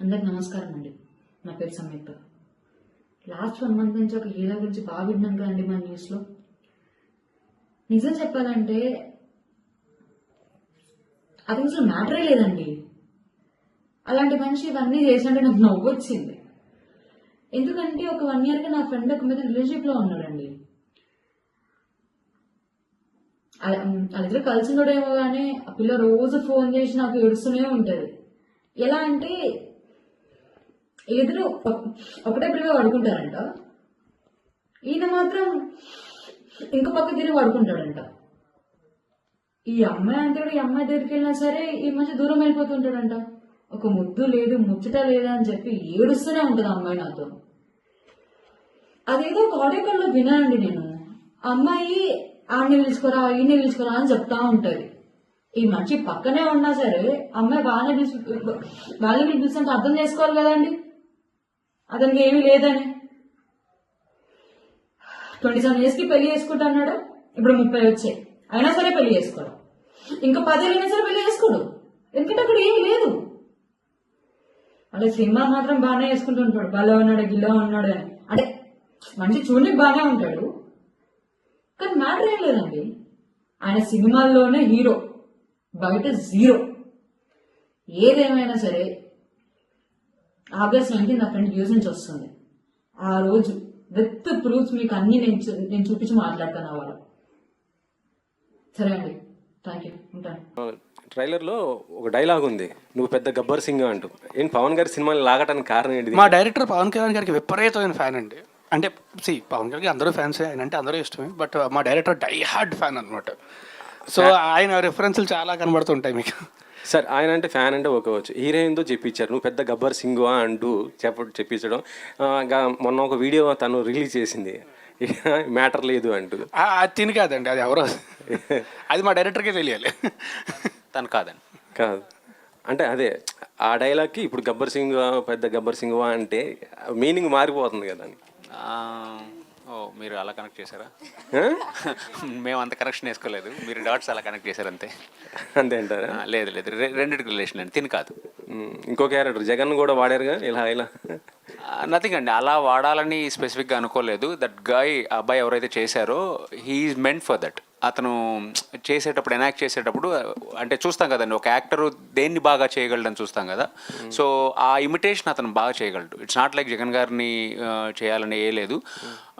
అందరికి నమస్కారం అండి. నా పేరు సంయుక్త లాస్ట్ వన్ మంత్ నుంచి ఒక హీరో గురించి బాగా విన్నాం కదండి మా న్యూస్లో. నిజం చెప్పాలంటే అది అసలు మ్యాటరే లేదండి. అలాంటి మనిషి ఇవన్నీ చేసినట్టు నాకు నవ్వు వచ్చింది. ఎందుకంటే ఒక వన్ ఇయర్గా నా ఫ్రెండ్ ఒక మీద రిలేషన్షిప్లో ఉన్నాడండి. వాళ్ళిద్దరు కలిసి కానీ ఆ పిల్ల రోజు ఫోన్ చేసి నాకు ఏడుస్తూనే ఉంటుంది. ఎలా అంటే ఎదురు ఒక- ఒకటే పిల్లగా పడుకుంటారంట ఈయన మాత్రం ఇంకో పక్క తిరిగి పడుకుంటాడంట ఈ అమ్మాయి అంతే కూడా ఈ అమ్మాయి దగ్గరికి వెళ్ళినా సరే ఈ మధ్య దూరం వెళ్ళిపోతుంటాడంట ఒక ముద్దు లేదు ముచ్చట లేదా అని చెప్పి ఏడుస్తూనే ఉంటుంది అమ్మాయి నాతో. అదేదో ఒక ఆడియో వినానండి నేను. ఆ అమ్మాయి ఆడిని పిలుచుకోరా ఈయన్ని పిలుచుకోరా అని చెప్తా ఉంటది. ఈ మనిషి పక్కనే ఉన్నా సరే అమ్మాయి బాగానే పిలుచు బాగానే పిలిపిస్తుంటే అర్థం చేసుకోవాలి కదండి. అతనికి ఏమీ లేదని. ట్వంటీ సెవెన్ ఇయర్స్కి పెళ్ళి చేసుకుంటా అన్నాడు. ఇప్పుడు ముప్పై వచ్చాయి. అయినా సరే పెళ్ళి చేసుకోడు. ఇంకా పదేళ్ళైనా సరే పెళ్ళి చేసుకోడు. ఎందుకంటే అక్కడ ఏమీ లేదు. అంటే సినిమా మాత్రం బాగానే వేసుకుంటూ ఉంటాడు. బలో ఉన్నాడు గిల్లో ఉన్నాడు అని. అంటే మంచి చూడడానికి బాగానే ఉంటాడు. కానీ మ్యాటర్ ఏం లేదండి. ఆయన సినిమాల్లోనే హీరో. బయట జీరో. ఏదేమైనా సరే ఆగస్ట్ నైన్టీన్ నా ఫ్రెండ్ యూస్ నుంచి వస్తుంది. ఆ రోజు విత్ ప్రూఫ్స్ మీకు అన్ని నేను నేను చూపించి మాట్లాడతాను వాళ్ళు సరే అండి. థ్యాంక్ యూ ఉంటాను. ట్రైలర్లో ఒక డైలాగ్ ఉంది. నువ్వు పెద్ద గబ్బర్ సింగ్ అంటూ. ఏంటి పవన్ గారి సినిమాని లాగటానికి కారణం ఏంటి మా డైరెక్టర్ పవన్ కళ్యాణ్ గారికి విపరీతమైన ఫ్యాన్ అండి. అంటే సి పవన్ కళ్యాణ్ అందరూ ఫ్యాన్స్ ఆయన అంటే అందరూ ఇష్టమే. బట్ మా డైరెక్టర్ డై హార్డ్ ఫ్యాన్ అనమాట సో ఆయన రెఫరెన్స్లు చాలా కనబడుతుంటాయి మీకు. సార్ ఆయన అంటే ఫ్యాన్ అంటే ఒకోవచ్చు హీరోయిన్తో చెప్పించారు. నువ్వు పెద్ద గబ్బర్ సింగ్ అంటూ చెప్ప చెప్పించడం. మొన్న ఒక వీడియో తను రిలీజ్ చేసింది. మ్యాటర్ లేదు అంటూ. ఆ, అది తిని కాదండి అది ఎవరో. అది మా డైరెక్టర్కే తెలియాలి. తను కాదండి. కాదు. అంటే అదే ఆ డైలాగ్కి ఇప్పుడు గబ్బర్ సింగ్ పెద్ద గబ్బర్ సింగ్ అంటే మీనింగ్ మారిపోతుంది కదా ఓ మీరు అలా కనెక్ట్ చేశారా? మేము అంత కనెక్షన్ వేసుకోలేదు. మీరు డాట్స్ అలా కనెక్ట్ చేశారు అంతే. అంతే అంటారా? లేదు లేదు. రె- రెండిటికి రిలేషన్ అండి. తిని కాదు. ఇంకో క్యారెక్టర్ జగన్ కూడా వాడారుగా? ఇలా ఇలా. నథింగ్ అండి. అలా వాడాలని స్పెసిఫిక్గా అనుకోలేదు. దట్ గాయ్ అబ్బాయి ఎవరైతే చేశారో హీఈస్ మెంట్ ఫర్ దట్ అతను చేసేటప్పుడు ఎనాక్ట్ చేసేటప్పుడు అంటే చూస్తాం కదండి ఒక యాక్టర్ దేన్ని బాగా చేయగలడని చూస్తాం కదా. సో ఆ ఇమిటేషన్ అతను బాగా చేయగలడు. ఇట్స్ నాట్ లైక్ జగన్ గారిని చేయాలని ఏ లేదు.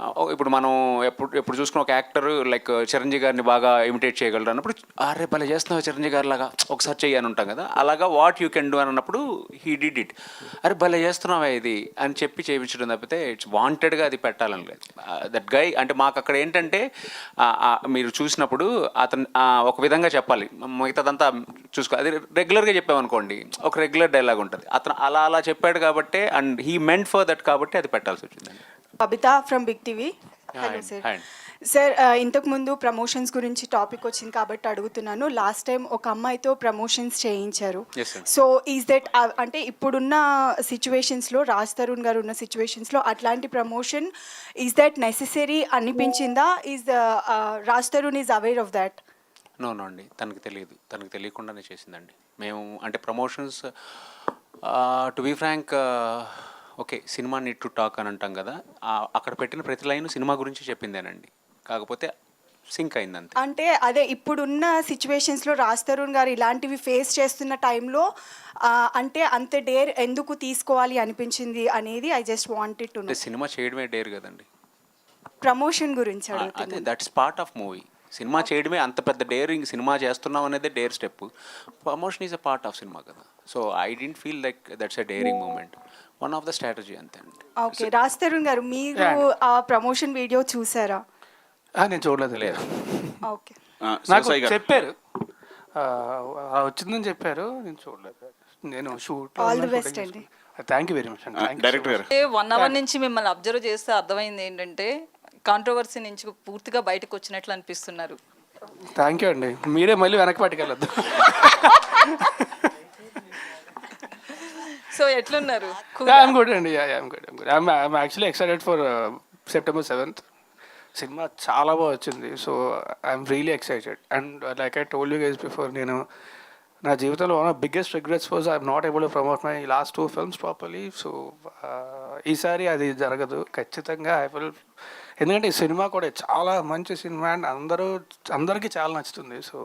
ఆ, ఇప్పుడు మనం ఎప్పుడు ఎప్పుడు చూసుకున్న ఒక యాక్టర్ లైక్ చిరంజీవి గారిని బాగా ఇమిటేట్ చేయగలరు అన్నప్పుడు అరే భలే చేస్తున్నావు చిరంజీవి గారి లాగా. ఒకసారి చెయ్యి అని ఉంటాం కదా. అలాగా వాట్ యూ కెన్ డూ అని అన్నప్పుడు హీ డిడ్ ఇట్ అరే భలే చేస్తున్నావా ఇది అని చెప్పి చేయించడం తప్పితే ఇట్స్ వాంటెడ్గా అది పెట్టాలని లేదు. దట్ గై అంటే మాకు అక్కడ ఏంటంటే మీరు చూసినప్పుడు అతను ఆ, ఒక విధంగా చెప్పాలి. మిగతాదంతా చూసుకో అది రెగ్యులర్గా చెప్పామనుకోండి ఒక రెగ్యులర్ డైలాగ్ ఉంటుంది. అతను అలా అలా చెప్పాడు కాబట్టి and he meant for that కాబట్టి అది పెట్టాల్సి వచ్చిందండి. Babitha from big TV. Hello sir. Sir ఇంతకు ముందు ప్రమోషన్స్ గురించి టాపిక్ వచ్చింది కాబట్టి అడుగుతున్నాను. లాస్ట్ టైం ఒక అమ్మాయితో ప్రమోషన్స్ చేయించారు. సో ఈజ్ దట్ అంటే ఇప్పుడున్న సిచ్యువేషన్స్లో రాజ్ తరుణ్ గారు ఉన్న సిచ్యువేషన్స్లో అట్లాంటి ప్రమోషన్ ఈజ్ దట్ నెసెసరీ అనిపించిందా? Is Raj Tarun is aware of that no no అండి. తనకు తెలియదు. తనకు తెలియకుండానే చేసిందండి. మేము అంటే promotions to be frank okay cinema neat to talk అని అంటాం కదా అక్కడ పెట్టిన ప్రతి లైన్ సినిమా గురించి చెప్పిందేనండి. కాకపోతే సింక్ అయింది అంతే అంటే అదే ఇప్పుడున్న సిచ్యువేషన్స్లో రాజ్ తరుణ్ గారు ఇలాంటివి ఫేస్ చేస్తున్న టైంలో అంటే అంత డేర్ ఎందుకు తీసుకోవాలి అనిపించింది అనేది ఐ జస్ట్ వాంటెడ్ టు అంటే సినిమా చేయడమే డేర్ కదండి. ప్రమోషన్ గురించి అదే that's part of movie cinema చేయడమే అంత పెద్ద డేరింగ్ సినిమా చేస్తున్నాం అనేది dare step promotion is a part of cinema కదా. So I don't feel like that's a daring moment one of the strategy అంతే అండి. ఓకే రాజ్ తరుణ్ గారు మీరు ఆ ప్రమోషన్ వీడియో చూసారా? నేను చూడలేదు లేదు. ఓకే. నాకు చెప్పారు. వచ్చిందని చెప్పారు. నేను చూడలేదు. నేను షూట్ All the best అండి. థ్యాంక్ యూ వెరీ మచ్ అండి. డైరెక్టర్ గారు. వన్ అవర్ నుంచి మిమ్మల్ని అబ్జర్వ్ చేస్తే అర్థమైంది ఏంటంటే కాంట్రవర్సీ నుంచి పూర్తిగా బయటకు వచ్చినట్లు అనిపిస్తున్నారు. థ్యాంక్ యూ అండి. మీరే మళ్ళీ వెనక్కి పట్టుకెళ్ళొద్దు సో ఎట్లున్నారు? ఐఎమ్ గుడ్ అండి. I'm good I'm actually excited for September seventh cinema చాలా బాగా వచ్చింది. So I'm really excited and like I told you guys before నేను నా జీవితంలో one of biggest regrets was I'm not able to promote my last two films properly so ఈసారి అది జరగదు. ఖచ్చితంగా ఐ విల్ ఎందుకంటే ఈ సినిమా కూడా చాలా మంచి సినిమా అండ్ అందరూ అందరికీ చాలా నచ్చుతుంది. So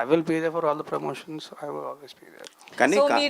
I will pay they for all the promotions I will always pay they కానీ